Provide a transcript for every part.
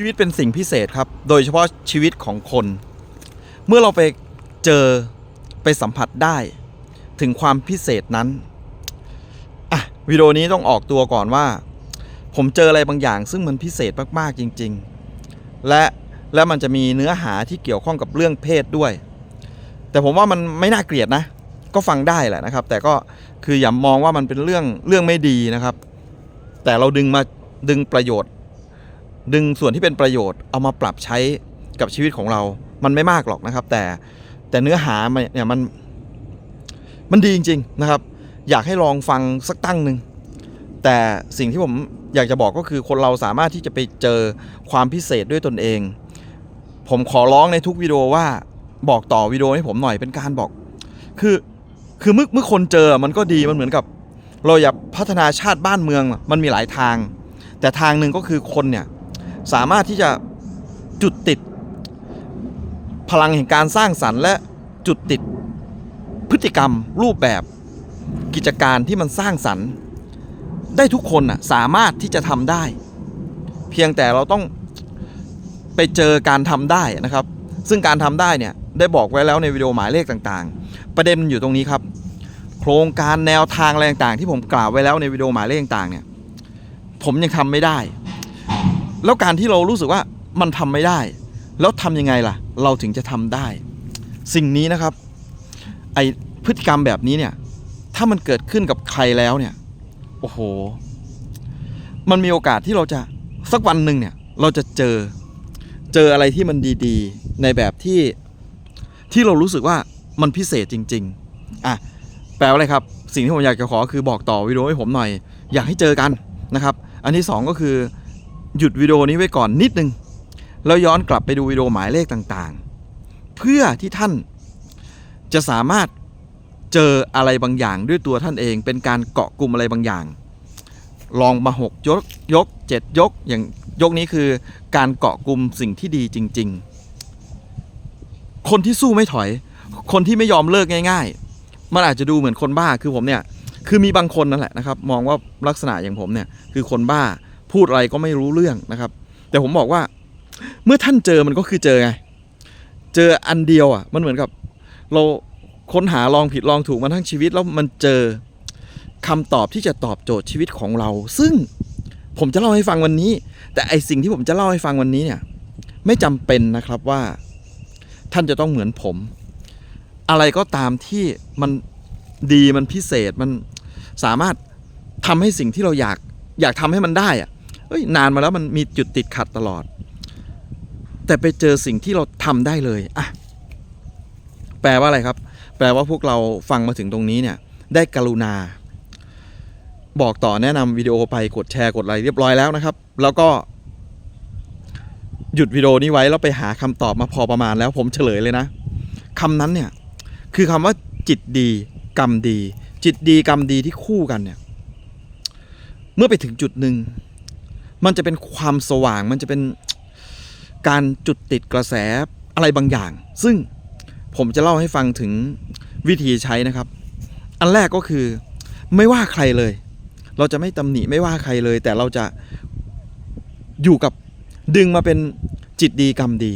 ชีวิตเป็นสิ่งพิเศษครับ โดยเฉพาะชีวิตของคน เมื่อเราไปเจอไปสัมผัสได้ถึงความพิเศษนั้น อะวิดีโอนี้ต้องออกตัวก่อนว่า ผมเจออะไรบางอย่าง ซึ่งมันพิเศษมากๆจริง ๆ และและมันจะมีเนื้อหาที่เกี่ยวข้องกับเรื่องเพศด้วย แต่ผมว่ามันไม่น่าเกลียดนะ ก็ฟังได้แหละนะครับ แต่ก็คืออย่ามองว่ามันเป็นเรื่องเรื่องไม่ดีนะครับ แต่เราดึงมาดึงประโยชน์ ดึงส่วนที่เป็นประโยชน์เอามาปรับใช้กับชีวิตของเรา มันไม่มากหรอกนะครับ แต่แต่เนื้อหามันเนี่ยมันมันดีจริง ๆนะครับ อยากให้ลองฟังสักตั้งหนึ่งแต่สิ่งที่ผมอยากจะบอกก็คือคนเราสามารถที่จะไปเจอความพิเศษด้วยตนเอง ผมขอร้องในทุกวิดีโอว่าบอกต่อวิดีโอให้ผมหน่อยเป็นการบอก คือคือเมื่อเมื่อคนเจอมันก็ดีมันเหมือนกับ เราอยากพัฒนาชาติบ้านเมืองมันมีหลายทาง แต่ทางหนึ่งก็คือคนเนี่ย สามารถที่จะจุดติด พลังแห่งการสร้างสรรค์ และจุดติดพฤติกรรมรูปแบบกิจการที่มันสร้างสรรค์ได้ทุกคนน่ะสามารถที่จะทำได้ เพียงแต่เราต้องไปเจอการทำได้นะครับ ซึ่งการทำได้เนี่ยได้บอกไว้แล้วในวิดีโอหมายเลขต่างๆ ประเด็นมันอยู่ตรงนี้ครับ โครงการแนวทางอะไรต่างๆ ที่ผมกล่าวไว้แล้วในวิดีโอหมายเลขต่างๆเนี่ยผมยังทำไม่ได้ แล้วการที่เรารู้สึกว่ามันทำไม่ได้ แล้วทำยังไงล่ะ เราถึงจะทำได้ สิ่งนี้นะครับ ไอพฤติกรรมแบบนี้เนี่ย ถ้ามันเกิดขึ้นกับใครแล้วเนี่ย โอ้โห มันมีโอกาสที่เราจะสักวันหนึ่งเนี่ย เราจะเจอเจออะไรที่มันดีๆ ในแบบที่ที่เรารู้สึกว่ามันพิเศษจริง ๆ อะ แปลว่าอะไรครับ สิ่งที่ผมอยากจะขอคือบอกต่อวิดีโอให้ผมหน่อย อยากให้เจอกันนะครับ อันที่สองก็คือ หยุดวิดีโอนี้ไว้ก่อนนิดนึง แล้วย้อนกลับไปดูวิดีโอหมายเลขต่างๆ เพื่อที่ท่านจะสามารถเจออะไรบางอย่างด้วยตัวท่านเอง เป็นการเกาะกลุ่มอะไรบางอย่าง ลองมาหกยกยกเจ็ดยกอย่างยกนี้คือการเกาะกลุ่มสิ่งที่ดีจริง ๆ คนที่สู้ไม่ถอย คนที่ไม่ยอมเลิกง่าย ๆ มันอาจจะดูเหมือนคนบ้าคือผมเนี่ยคือมีบางคนนั่นแหละนะครับ มองว่าลักษณะอย่างผมเนี่ยคือคนบ้า พูดอะไรก็ไม่รู้เรื่องนะครับ แต่ผมบอกว่า เมื่อท่านเจอมันก็คือเจอไง เจออันเดียวอะ มันเหมือนกับ เราค้นหาลองผิดลองถูกมาทั้งชีวิตแล้วมันเจอคำตอบที่จะตอบโจทย์ชีวิตของเรา ซึ่งผมจะเล่าให้ฟังวันนี้ แต่ไอสิ่งที่ผมจะเล่าให้ฟังวันนี้เนี่ย ไม่จำเป็นนะครับว่า ท่านจะต้องเหมือนผม อะไรก็ตามที่มันดีมันพิเศษมันสามารถทำให้สิ่งที่เราอยากอยากทำให้มันได้อะ อ้ยนานมาแล้วมันมีจุดติดขัดตลอด แต่ไปเจอสิ่งที่เราทำได้เลยอะแปลว่าอะไรครับ แปลว่าพวกเราฟังมาถึงตรงนี้เนี่ย ได้กรุณา บอกต่อแนะนำวิดีโอไปกดแชร์กดไลค์เรียบร้อยแล้วนะครับ แล้วก็หยุดวิดีโอนี้ไว้แล้วไปหาคำตอบมาพอประมาณแล้วผมเฉลยเลยนะคำนั้นเนี่ยคือคำว่าจิตดีกรรมดี จิตดีกรรมดีที่คู่กันเนี่ย เมื่อไปถึงจุดหนึ่ง มันจะเป็นความสว่างมันจะเป็นการจุดติดกระแสอะไรบางอย่าง ซึ่งผมจะเล่าให้ฟังถึงวิธีใช้นะครับ อันแรกก็คือไม่ว่าใครเลย เราจะไม่ตำหนิไม่ว่าใครเลย แต่เราจะอยู่กับดึงมาเป็นจิตดีกรรมดี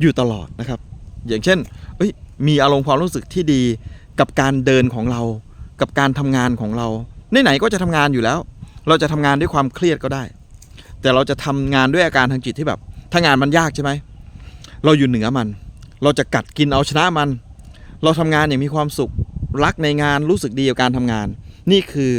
อยู่ตลอดนะครับ อย่างเช่นเอ้ยมีอารมณ์ความรู้สึกที่ดีกับการเดินของเรา กับการทำงานของเราไหนๆก็จะทำงานอยู่แล้ว เราจะทำงานด้วยความเครียดก็ได้ แต่เราจะทำงานด้วยอาการทางจิตที่แบบ ถ้างานมันยากใช่ไหม เราอยู่เหนือมัน เราจะกัดกินเอาชนะมัน เราทำงานอย่างมีความสุข รักในงานรู้สึกดีกับการทำงาน นี่คือ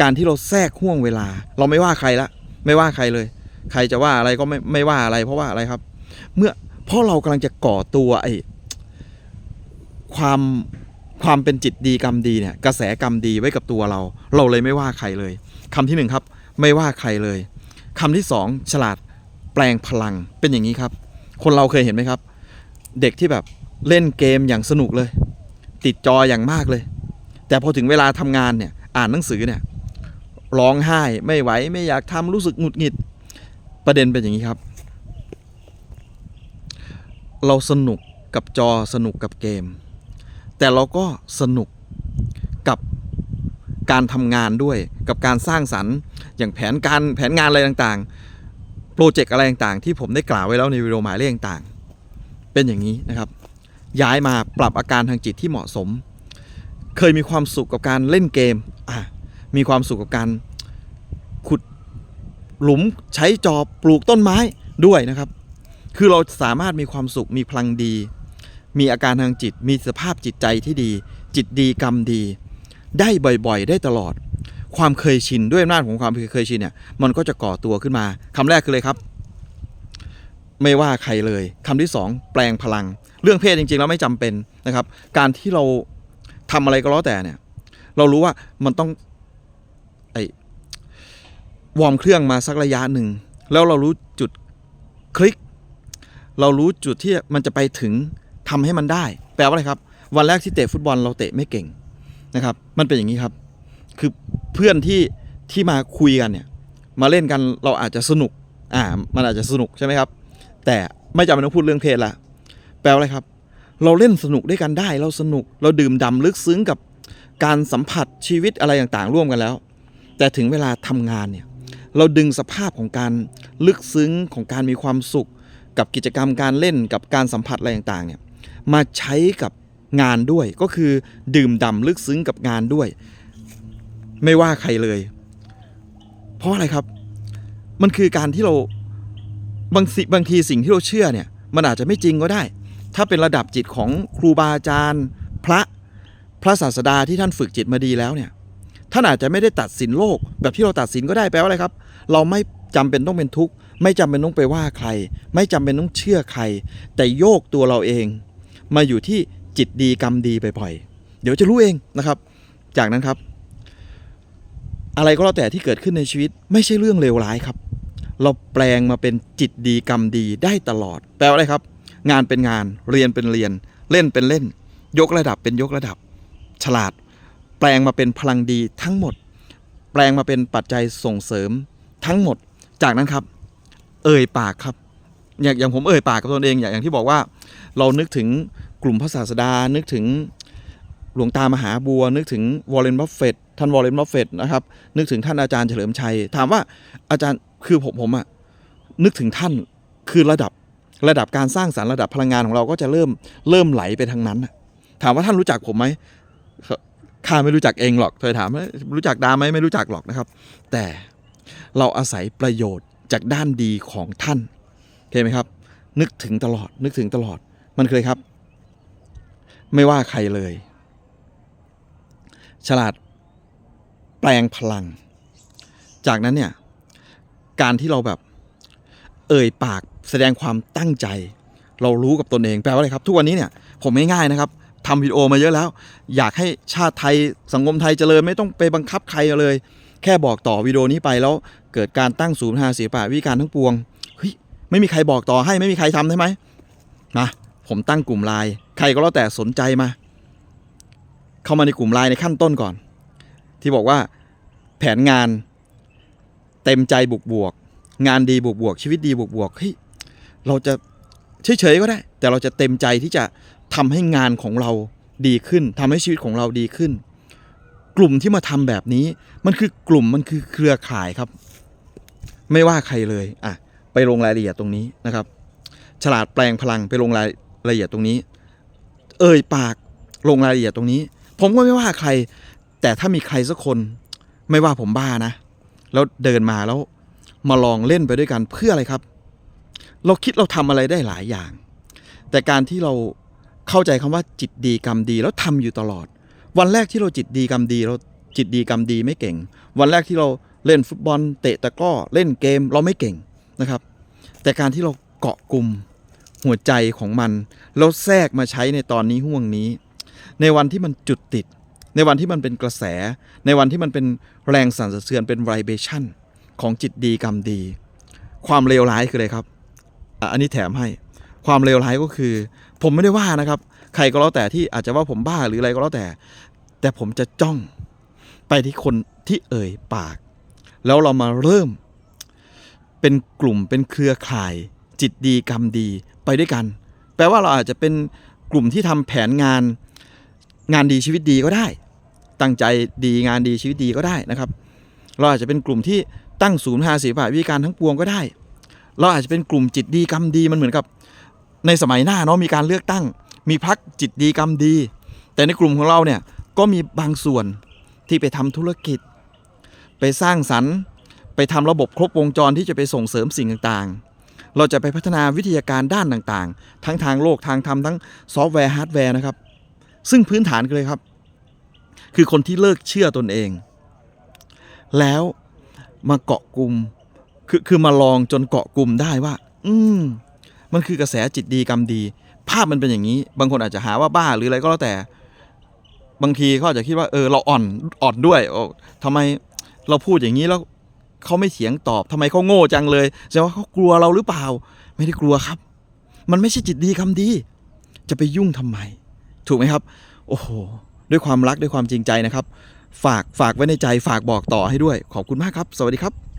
การที่เราแทรกห่วงเวลา เราไม่ว่าใครละ ไม่ว่าใครเลย ใครจะว่าอะไรก็ไม่ไม่ว่าอะไร เพราะว่าอะไรครับ เมื่อเพราะเรากำลังจะก่อตัวไอ้ความความเป็นจิตดีกรรมดีเนี่ยกระแสกรรมดีไว้กับตัวเรา เราเลยไม่ว่าใครเลยคำที่หนึ่งครับ ไม่ว่าใครเลย คำที่สองฉลาดแปลงพลังเป็นอย่างนี้ครับ คนเราเคยเห็นไหมครับ เด็กที่แบบเล่นเกมอย่างสนุกเลย ติดจออย่างมากเลย แต่พอถึงเวลาทำงานเนี่ยอ่านหนังสือเนี่ยร้องไห้ไม่ไหวไม่อยากทำรู้สึกหงุดหงิดประเด็นเป็นอย่างนี้ครับ เราสนุกกับจอสนุกกับเกม แต่เราก็สนุกกับ การทำงานด้วยกับการสร้างสรรค์ อย่างแผนการแผนงานอะไรต่างๆ โปรเจกต์อะไรต่างๆ ที่ผมได้กล่าวไว้แล้วในวิดีโอหมายเลขต่างๆ เป็นอย่างนี้นะครับ ย้ายมาปรับอาการทางจิตที่เหมาะสม เคยมีความสุขกับการเล่นเกมอะมีความสุขกับการขุดหลุมใช้จอบปลูกต้นไม้ด้วยนะครับ คือเราสามารถมีความสุขมีพลังดี มีอาการทางจิต มีสภาพจิตใจที่ดี จิตดีกรรมดี ได้บ่อยๆ ได้ตลอด ความเคยชินด้วยอำนาจของความเคยชินเนี่ย มันก็จะก่อตัวขึ้นมาคำแรกคือเลยครับ ไม่ว่าใครเลยคำที่สองแปลงพลัง เรื่องเพศจริงๆ แล้วไม่จำเป็นนะครับ การที่เราทำอะไรก็แล้วแต่เนี่ย เรารู้ว่ามันต้องไอวอร์มเครื่องมาสักระยะหนึ่ง แล้วเรารู้จุดคลิก เรารู้จุดที่มันจะไปถึงทำให้มันได้ แปลว่าอะไรครับ วันแรกที่เตะฟุตบอลเราเตะไม่เก่ง นะครับ มันเป็นอย่างนี้ครับ คือเพื่อนที่ที่มาคุยกันเนี่ย มาเล่นกันเราอาจจะสนุก อ่า มันอาจจะสนุกใช่ไหมครับ แต่ไม่จำเป็นต้องพูดเรื่องเพศละแปลว่าอะไรครับ เราเล่นสนุกด้วยกันได้ เราสนุก เราดื่มด่ำลึกซึ้งกับการสัมผัสชีวิตอะไรต่างๆ ร่วมกันแล้ว แต่ถึงเวลาทำงานเนี่ย เราดึงสภาพของการลึกซึ้งของการมีความสุข กับกิจกรรมการเล่นกับการสัมผัสอะไรต่างๆเนี่ย มาใช้กับ งานด้วยก็คือดื่มด่ำลึกซึ้งกับงานด้วย ไม่ว่าใครเลย เพราะอะไรครับ มันคือการที่เราบางสิบางทีสิ่งที่เราเชื่อเนี่ย มันอาจจะไม่จริงก็ได้ ถ้าเป็นระดับจิตของครูบาอาจารย์ พระพระศาสดาที่ท่านฝึกจิตมาดีแล้วเนี่ยท่านอาจจะไม่ได้ตัดสินโลก แบบที่เราตัดสินก็ได้แปลว่าอะไรครับ เราไม่จำเป็นต้องเป็นทุกข์ ไม่จำเป็นต้องไปว่าใคร ไม่จำเป็นต้องเชื่อใคร แต่โยกตัวเราเอง มาอยู่ที่ จิตดีกรรมดีบ่อยๆเดี๋ยวจะรู้เองนะครับ จากนั้นครับ อะไรก็แล้วแต่ที่เกิดขึ้นในชีวิต ไม่ใช่เรื่องเลวร้ายครับ เราแปลงมาเป็นจิตดีกรรมดีได้ตลอด แปลว่าอะไรครับ งานเป็นงานเรียนเป็นเรียน เล่นเป็นเล่น ยกระดับเป็นยกระดับ ฉลาด แปลงมาเป็นพลังดีทั้งหมด แปลงมาเป็นปัจจัยส่งเสริมทั้งหมด จากนั้นครับ เอ่ยปากครับอย่างอย่างผมเอ่ยปากกับตนเองอย่างอย่างที่บอกว่า เรานึกถึง กลุ่มพระศาสดา นึกถึงหลวงตามหาบัว นึกถึงวอร์เรนบัฟเฟตท่านวอร์เรนบัฟเฟตนะครับ นึกถึงท่านอาจารย์เฉลิมชัย ถามว่าอาจารย์คือผมผมอะนึกถึงท่านคือระดับระดับการสร้างสารรค์ระดับพลังงานของเราก็จะเริ่มเริ่มไหลไปทางนั้นน่ะถามว่าท่านรู้จักผมไหมข้าไม่รู้จักเองหรอกเคยถามรู้จักดาไหมไม่รู้จักหรอกนะครับ แต่เราอาศัยประโยชน์จากด้านดีของท่านโอเคไหมครับ นึกถึงตลอดนึกถึงตลอดมันเคยครับ ไม่ว่าใครเลย ฉลาดแปลงพลัง จากนั้นเนี่ย การที่เราแบบ เอ่ยปากแสดงความตั้งใจ เรารู้กับตนเองแปลว่าอะไรครับ ทุกวันนี้เนี่ย ผมง่ายๆนะครับทำวิดีโอมาเยอะแล้ว อยากให้ชาติไทยสังคมไทยเจริญไม่ต้องไปบังคับใครเลย แค่บอกต่อวิดีโอนี้ไปแล้ว เกิดการตั้งศูนย์หาศิลปะวิการทั้งปวงเฮ้ยไม่มีใครบอกต่อให้ไม่มีใครทำได้ไหมมาผมตั้งกลุ่มไลน์ ใครก็แล้วแต่สนใจมา เข้ามาในกลุ่มไลน์ในขั้นต้นก่อน ที่บอกว่าแผนงานเต็มใจบวกบวก งานดีบวกบวกชีวิตดีบวกบวกเฮ้ยเราจะเฉยๆก็ได้ แต่เราจะเต็มใจที่จะทำให้งานของเราดีขึ้นทำให้ชีวิตของเราดีขึ้น กลุ่มที่มาทำแบบนี้ มันคือกลุ่มมันคือเครือข่ายครับ ไม่ว่าใครเลยอะไปลงรายละเอียดตรงนี้นะครับ ฉลาดแปลงพลังไปลงรายละเอียดตรงนี้ เอ่ยปากลงรายละเอียดตรงนี้ ผมก็ไม่ว่าใคร แต่ถ้ามีใครสักคน ไม่ว่าผมบ้านะ แล้วเดินมาแล้วมาลองเล่นไปด้วยกันเพื่ออะไรครับ เราคิดเราทำอะไรได้หลายอย่าง แต่การที่เราเข้าใจคำว่าจิตดีกรรมดีแล้วทำอยู่ตลอด วันแรกที่เราจิตดีกรรมดี เราจิตดีกรรมดีไม่เก่ง วันแรกที่เราเล่นฟุตบอล เตะตะก้อเล่นเกมเราไม่เก่งนะครับ แต่การที่เราเกาะกลุ่ม หัวใจของมันแล้วแทรกมาใช้ในตอนนี้ห่วงนี้ ในวันที่มันจุดติด ในวันที่มันเป็นกระแส ในวันที่มันเป็นแรงสั่นสะเทือนเป็น vibration ของจิตดีกรรมดี ความเลวร้ายคืออะไรครับ อันนี้แถมให้ความเลวร้ายก็คือ ผมไม่ได้ว่านะครับ ใครก็แล้วแต่ที่อาจจะว่าผมบ้าหรืออะไรก็แล้วแต่ แต่ผมจะจ้องไปที่คนที่เอ่ยปาก แล้วเรามาเริ่ม เป็นกลุ่มเป็นเครือข่าย จิตดีกรรมดี ไปด้วยกัน แปลว่าเราอาจจะเป็นกลุ่มที่ทำแผนงานงานดีชีวิตดีก็ได้ ตั้งใจดีงานดีชีวิตดีก็ได้นะครับ เราอาจจะเป็นกลุ่มที่ตั้งศูนย์หาศิลปะวิการทั้งปวงก็ได้ เราอาจจะเป็นกลุ่มจิตดีกรรมดีมันเหมือนกับ ในสมัยหน้าเนาะมีการเลือกตั้ง มีพักจิตดีกรรมดี แต่ในกลุ่มของเราเนี่ยก็มีบางส่วนที่ไปทำธุรกิจ ไปสร้างสรรค์ ไปทำระบบครบวงจรที่จะไปส่งเสริมสิ่งต่างๆ เราจะไปพัฒนาวิทยาการด้านต่างๆ ทั้งทางโลกทางธรรมทั้งซอฟต์แวร์ฮาร์ดแวร์นะครับ ซึ่งพื้นฐานเลยครับ คือคนที่เลิกเชื่อตนเอง แล้วมาเกาะกลุ่มคือคือมาลองจนเกาะกลุ่มได้ว่า อืมมันคือกระแสจิตดีกรรมดี ภาพมันเป็นอย่างนี้ บางคนอาจจะหาว่าบ้าหรืออะไรก็แล้วแต่ บางทีเขาอาจจะคิดว่าเออเราอ่อนอ่อนด้วยโอ้ทำไมเราพูดอย่างนี้แล้ว เขาไม่เถียงตอบทำไมเขาโง่จังเลยแสดงว่าเขากลัวเราหรือเปล่า ไม่ได้กลัวครับ มันไม่ใช่จิตดีคำดี จะไปยุ่งทำไม ถูกไหมครับ โอ้โห ด้วยความรักด้วยความจริงใจนะครับ ฝากฝากไว้ในใจฝากบอกต่อให้ด้วย ขอบคุณมากครับ สวัสดีครับ